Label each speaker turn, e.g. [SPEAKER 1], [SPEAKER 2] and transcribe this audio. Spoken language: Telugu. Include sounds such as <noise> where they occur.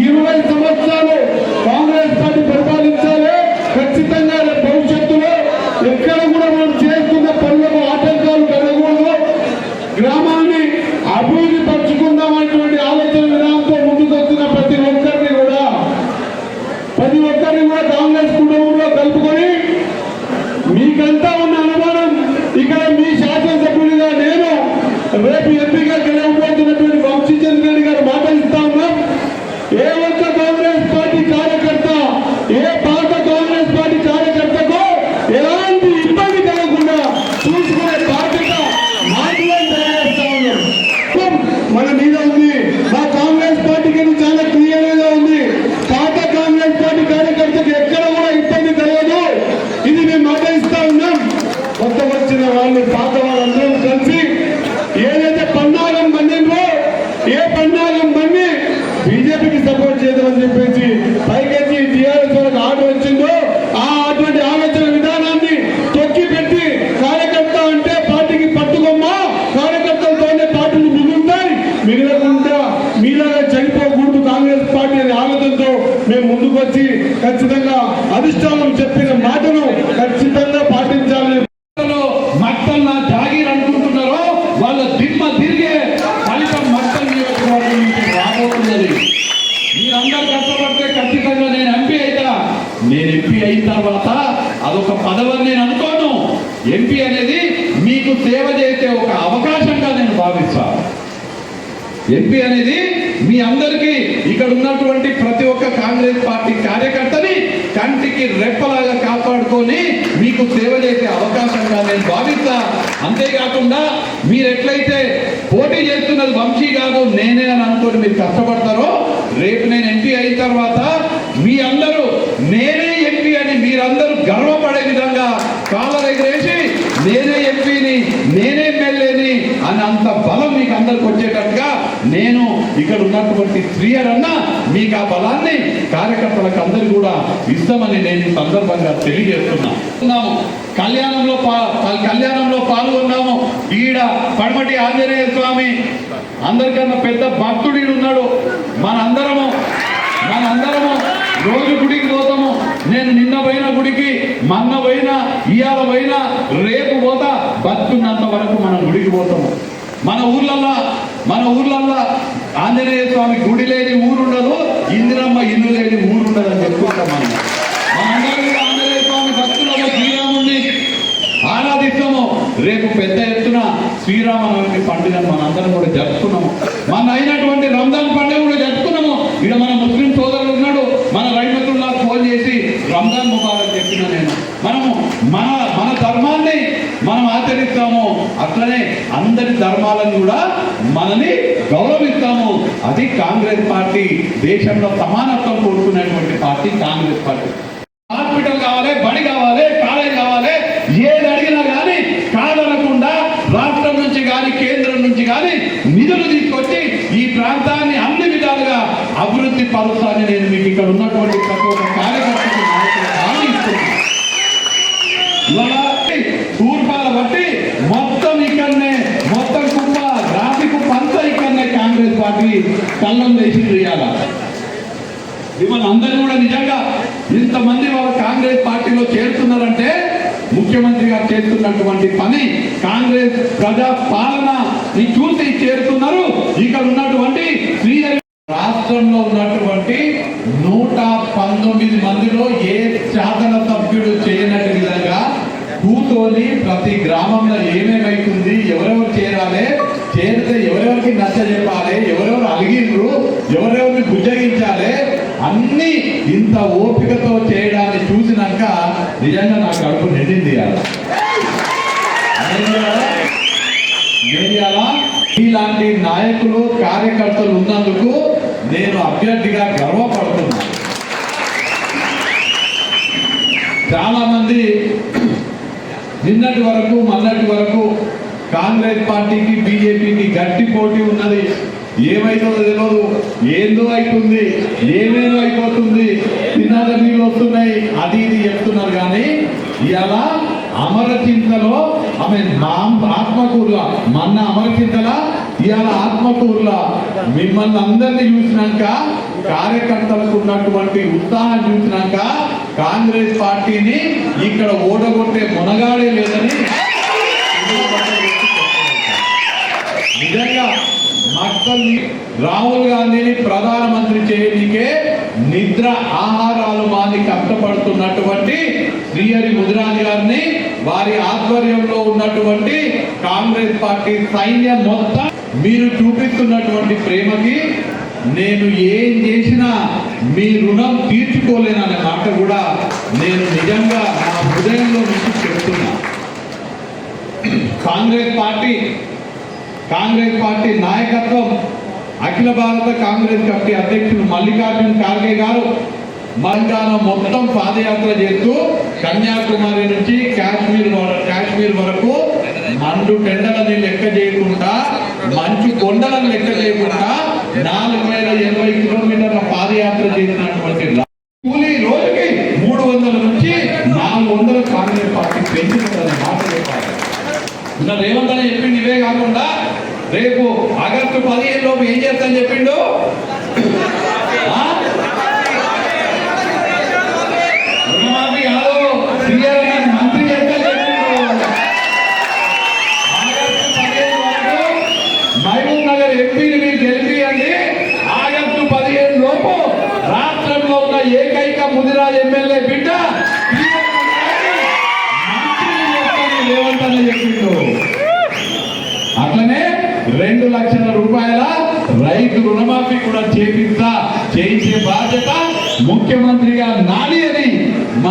[SPEAKER 1] ఇరవై సంవత్సరాలు కాంగ్రెస్ పార్టీ పరిపాలించాలి. ఖచ్చితంగా రేపు భవిష్యత్తులో ఎక్కడ కూడా మనం చేస్తున్న పనులకు ఆటంకాలు కలగకూడదు. గ్రామాన్ని అభివృద్ధి పరుచుకుందామనేటువంటి ఆలోచన విధానంతో ముందుకు వస్తున్న ప్రతి ఒక్కరిని కూడా ప్రతి ఒక్కరిని కూడా కాంగ్రెస్ కుటుంబంలో కలుపుకొని మీకంతా ఉన్న అనుమానం ఇక్కడ మీ శాసనసభ్యులుగా నేను రేపు ఎంపీగా గెలవబోతున్నటువంటి వంశీచంద్ర రెడ్డి గారు మాట ఇస్తా ఉన్నాం ఏ ఒక్క కాంగ్రెస్ పార్టీ కార్యకర్త ఏ పాత కాంగ్రెస్ పార్టీ కార్యకర్తకు ఎలాంటి ఇబ్బంది కలగకుండా చూసుకునే బాధ్యత మాటలే తెలియజేస్తా ఉన్నాం మొత్తం మన మీద ఉంది మా కాంగ్రెస్ పార్టీకి ఇది చాలా క్లియర్గా ఉంది పాత కాంగ్రెస్ పార్టీ కార్యకర్తకు ఎక్కడ కూడా ఇబ్బంది కలగదు ఇది మేము మాట ఇస్తా ఉన్నాం కొత్త వచ్చిన వాళ్ళు పాత వాళ్ళందరం కలిసి ఏదైతే పన్నాగం మండిందో ఏ పన్నాగం బండి బీజేపీకి సపోర్ట్ చేద్దామని చెప్పేసి పైకెత్తి టీఆర్ఎస్ వాళ్ళకి ఆట వచ్చిందో ఆ అటువంటి ఆలోచన విధానాన్ని తొక్కి పెట్టి కార్యకర్త అంటే పార్టీకి పట్టుకోమ్మా కార్యకర్తలతోనే పార్టీలు మిగులుతాయి మిగలకుండా మీలాగా చనిపోకూడదు కాంగ్రెస్ పార్టీ అనే ఆలోచనతో మేము ముందుకు వచ్చి ఖచ్చితంగా అధిష్టానం చెప్పిన మాటను
[SPEAKER 2] మీరందరూ కష్టపడితే ఖచ్చితంగా నేను ఎంపీ అవుతా నేను ఎంపీ అయిన తర్వాత అదొక పదవని నేను అనుకోను. ఎంపీ అనేది మీకు సేవ చేసే ఒక అవకాశంగా నేను భావిస్తాను ఎంపీ అనేది మీ అందరికీ ఇక్కడ ఉన్నటువంటి ప్రతి ఒక్క కాంగ్రెస్ పార్టీ కార్యకర్తని కంటికి రెప్పలాగా కాపాడుకొని మీకు సేవ చేసే అవకాశంగా నేను భావిస్తా. అంతేకాకుండా మీరు ఎట్లయితే కాదు నేనే అని అనుకోని మీరు కష్టపడతారో రేపు నేను ఎంపీ అయిన తర్వాత మీ అందరూ నేనే ఎంపీ అని మీరందరూ గర్వపడే విధంగా కాలర్ వేసి నేనే ఎంపీని నేనే ఎమ్మెల్యేని అని అంత బలం మీకు అందరికి వచ్చేటట్టుగా నేను ఇక్కడ ఉన్నటువంటి స్త్రీయర్ అన్న మీకు ఆ బలాన్ని కార్యకర్తలకు అందరు కూడా ఇస్తామని నేను ఈ సందర్భంగా తెలియజేస్తున్నాను కళ్యాణంలో పా కళ్యాణంలో పాల్గొన్నాము. ఈడ పడమటి ఆంజనేయ స్వామి అందరికన్నా పెద్ద భక్తుడు ఉన్నాడు. మనందరము మనందరము రోజు గుడికి పోతాము. నేను నిన్న పోయిన గుడికి మన్న పోయినా ఇవాళ పోయినా రేపు పోతా బతుకున్నంత వరకు మనం గుడికి పోతాము. మన ఊర్లల్లా మన ఊర్లల్లా ఆంజనేయ స్వామి గుడి లేని ఊరు ఉండదు ఇందిరమ్మ ఇల్లు లేని ఊరుండదు అని చెప్పుకుంటాం మనం మనందరం కూడా ఆంజనేయ స్వామి భక్తులలో శ్రీరాముడిని ఆరాధిస్తాము రేపు పెద్ద ఎత్తున శ్రీరామనవమి పండుగను మనందరం కూడా జరుపుకున్నాము. మన అయినటువంటి రంజాన్ పండుగ కూడా జరుపుకున్నాము. ఇక్కడ మన ముస్లిం సోదరులు ఉన్నాడు. మన రైతుల్లా ఫోన్ చేసి రంజాన్ ముబారక్ చెప్పిన నేను. మనము మన మన ధర్మాన్ని మనం ఆచరిస్తాము. అట్లనే అందరి ధర్మాలను కూడా మనని గౌరవిస్తాము. అది కాంగ్రెస్ పార్టీ దేశంలో సమానత్వం కోరుకునేటువంటి పార్టీ కాంగ్రెస్ పార్టీ. కానీ నిధులు తీసుకొచ్చి ఈ ప్రాంతాన్ని అన్ని విధాలుగా అభివృద్ధి పరుస్తానని నేను మీకు ఇక్కడ ఉన్నటువంటి ప్రతి ఒక్క కార్యకర్తకు తూర్పాల బట్టి మొత్తం ఇక్కడనే మొత్తం కుప్ప రాతి కుప్ప అంతా ఇక్కడనే కాంగ్రెస్ పార్టీ కళ్ళం వేసి చేయాల మిమ్మల్ని అందరూ కూడా నిజంగా ఇంతమంది వాళ్ళు కాంగ్రెస్ పార్టీలో చేరుతున్నారంటే ముఖ్యమంత్రి గారు చేస్తున్నటువంటి పని కాంగ్రెస్ ప్రజా పాలన చూసి చేరుతున్నారు. ఇక్కడ ఉన్నటువంటి శ్రీహరి రాష్ట్రంలో ఉన్నటువంటి నూట పంతొమ్మిది మందిలో ఏ శాసన సభ్యుడు చేయనట్టు విధంగా కూతోని ప్రతి గ్రామంలో ఏమేమైతుంది ఎవరెవరు చేరాలి చేరితే ఎవరెవరికి నచ్చ చెప్పాలి ఎవరెవరు అలిగిండ్రు ఎవరెవరిని బుజ్జగించాలి అన్ని ఇంత ఓపికతో చేయడాన్ని చూసినాక నిజంగా నాకు కడుపు నిండింది ఇలాంటి నాయకులు కార్యకర్తలు ఉన్నందుకు నేను అభ్యర్థిగా గర్వపడుతున్నాను చాలా మంది నిన్నటి వరకు మొన్నటి వరకు కాంగ్రెస్ పార్టీకి బీజేపీకి గట్టి పోటీ ఉన్నది. ఏమైతుందో తెలియదు ఏందో అవుతుంది ఏమేమో అయిపోతుంది తిన్నాక నీళ్ళు వస్తున్నాయి అది ఇది చెప్తున్నారు కానీ ఇలా అమరచింతలో ఆమె మా ఆత్మకూరుల అమర అమరచింతల ఇవాళ ఆత్మకూరుల మిమ్మల్ని అందరినీ చూసినాక కార్యకర్తలకు ఉన్నటువంటి ఉత్సాహం చూసినాక కాంగ్రెస్ పార్టీని ఇక్కడ ఓడగొట్టే మునగాడే లేదని నిజంగా మక్కల్ని రాహుల్ గాంధీని ప్రధానమంత్రి చేయడానికే నిద్ర ఆహారాలు మాని కష్టపడుతున్నటువంటి శ్రీహరి ముదిరాజ్ గారిని వారి ఆధ్వర్యంలో ఉన్నటువంటి కాంగ్రెస్ పార్టీ సైన్యం మొత్తం మీరు చూపిస్తున్నటువంటి ప్రేమకి నేను ఏం చేసినా మీ రుణం తీర్చుకోలేననే మాట కూడా నేను నిజంగా నా హృదయంలో నుంచి చెప్తున్నా. కాంగ్రెస్ పార్టీ కాంగ్రెస్ పార్టీ నాయకత్వం అఖిల భారత కాంగ్రెస్ పార్టీ అధ్యక్షులు మల్లికార్జున ఖార్గే గారు తెలంగాణ మొత్తం పాదయాత్ర చేస్తూ కన్యాకుమారి నుంచి కాశ్మీర్ కాశ్మీర్ వరకు మండు టెండలని లెక్క చేయకుండా మంచు కొండలను లెక్క చేయకుండా నాలుగు వేల ఎనభై కిలోమీటర్ల పాదయాత్ర చేసినటువంటి రా- కూలీ రోజుకి మూడు వందల నుంచి నాలుగు వందల కాంగ్రెస్ పార్టీ పెంచుతుందని మాట చెప్పాలి నిన్న రేవంత్ అని చెప్పిండు ఇవే కాకుండా రేపు ఆగస్టు పదిహేను లోపు ఏం చేస్తాను చెప్పిండు? <laughs> రెండు లక్షల రూపాయల రైతు రుణమాఫీ కూడా చేపిస్తా. చేయించే బాధ్యత ముఖ్యమంత్రిగా నాని అని